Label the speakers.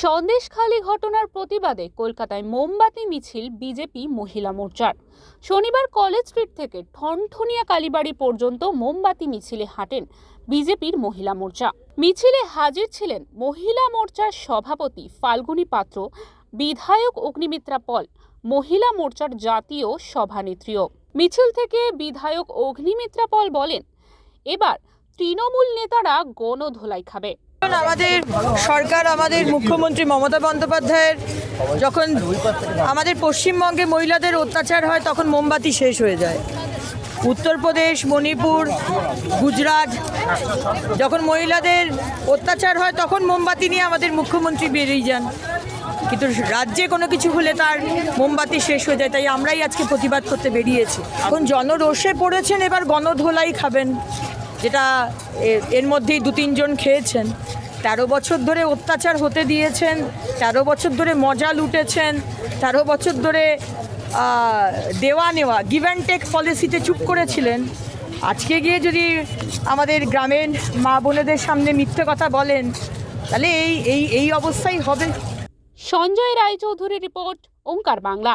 Speaker 1: সন্দেশখালী ঘটনার প্রতিবাদে কলকাতায় মোমবাতি, মিছিল, বিজেপি মহিলা মোর্চার। শনিবার কলেজ স্ট্রিট থেকে ঠনঠনিয়া কালীবাড়ি পর্যন্ত মোমবাতি, মিছিলে হাঁটেন বিজেপির মহিলা মোর্চা। মিছিলে হাজির ছিলেন মহিলা মোর্চার সভাপতি ফাল্গুনী পাত্র, বিধায়ক অগ্নিমিত্রা পল, মহিলা মোর্চার জাতীয় সভানেত্রীও। মিছিল থেকে বিধায়ক অগ্নিমিত্রা পল বলেন, এবার তৃণমূল নেতারা গণধোলাই খাবে।
Speaker 2: আমাদের সরকার, আমাদের মুখ্যমন্ত্রী মমতা বন্দ্যোপাধ্যায়ের যখন আমাদের পশ্চিমবঙ্গে মহিলাদের অত্যাচার হয়, তখন মোমবাতি শেষ হয়ে যায়। উত্তরপ্রদেশ, মণিপুর, গুজরাট, যখন মহিলাদের অত্যাচার হয়, তখন মোমবাতি নিয়ে আমাদের মুখ্যমন্ত্রী বেরিয়ে যান। কিন্তু রাজ্যে কোনো কিছু হলে তার মোমবাতি শেষ হয়ে যায়, তাই আমরাই আজকে প্রতিবাদ করতে বেরিয়েছি। এখন জনরোষে পড়েছেন, এবার গণধোলাই খাবেন। যেটা এর মধ্যেই দু তিনজন খেয়েছেন। তেরো বছর ধরে অত্যাচার হতে দিয়েছেন, তেরো বছর ধরে মজা লুটেছেন, তেরো বছর ধরে দেওয়া নেওয়া গিভ অ্যান্ড টেক পলিসিতে চুপ করেছিলেন। আজকে গিয়ে যদি আমাদের গ্রামের মা বোনেদের সামনে মিথ্যে কথা বলেন, তাহলে এই এই এই অবস্থাই হবে।
Speaker 1: সঞ্জয় রায়চৌধুরী রিপোর্ট, ওঙ্কার বাংলা।